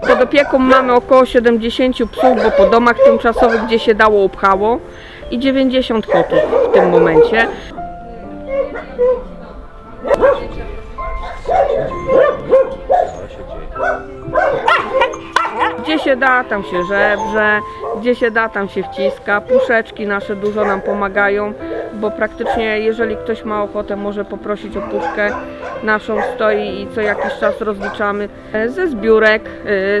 Pod opieką mamy około 70 psów, bo po domach tymczasowych, gdzie się dało, upchało i 90 kotów w tym momencie. Gdzie się da, tam się żebrze, gdzie się da, tam się wciska. Puszeczki nasze dużo nam pomagają, bo praktycznie jeżeli ktoś ma ochotę, może poprosić o puszkę naszą stoi i co jakiś czas rozliczamy e, ze zbiórek, e,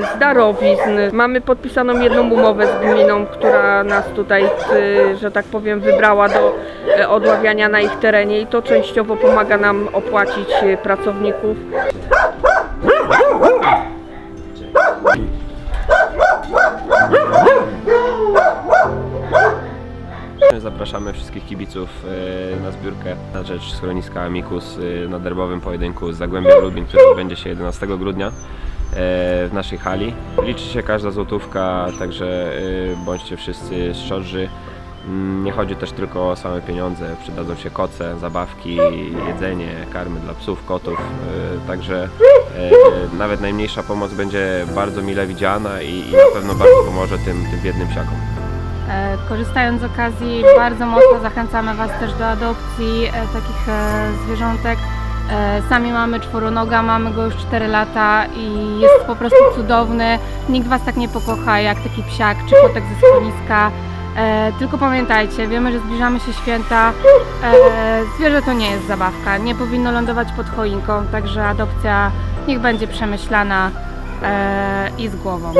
z darowizn. Mamy podpisaną jedną umowę z gminą, która nas tutaj, e, że tak powiem, wybrała do odławiania na ich terenie i to częściowo pomaga nam opłacić pracowników. Zapraszamy wszystkich kibiców e, na zbiórkę na rzecz schroniska Amikus e, na derbowym pojedynku z Zagłębiem Lubin, który odbędzie się 11 grudnia e, w naszej hali. Liczy się każda złotówka, także bądźcie wszyscy szczodrzy. Mm, Nie chodzi też tylko o same pieniądze, przydadzą się koce, zabawki, jedzenie, karmy dla psów, kotów, także nawet najmniejsza pomoc będzie bardzo mile widziana i na pewno bardzo pomoże tym, tym biednym psiakom. E, Korzystając z okazji, bardzo mocno zachęcamy Was też do adopcji e, takich e, zwierzątek. Sami mamy czworonoga, mamy go już 4 lata i jest po prostu cudowny. Nikt Was tak nie pokocha jak taki psiak czy kotek ze schroniska. Tylko pamiętajcie, wiemy, że zbliżamy się święta. Zwierzę to nie jest zabawka, nie powinno lądować pod choinką, także adopcja niech będzie przemyślana i z głową.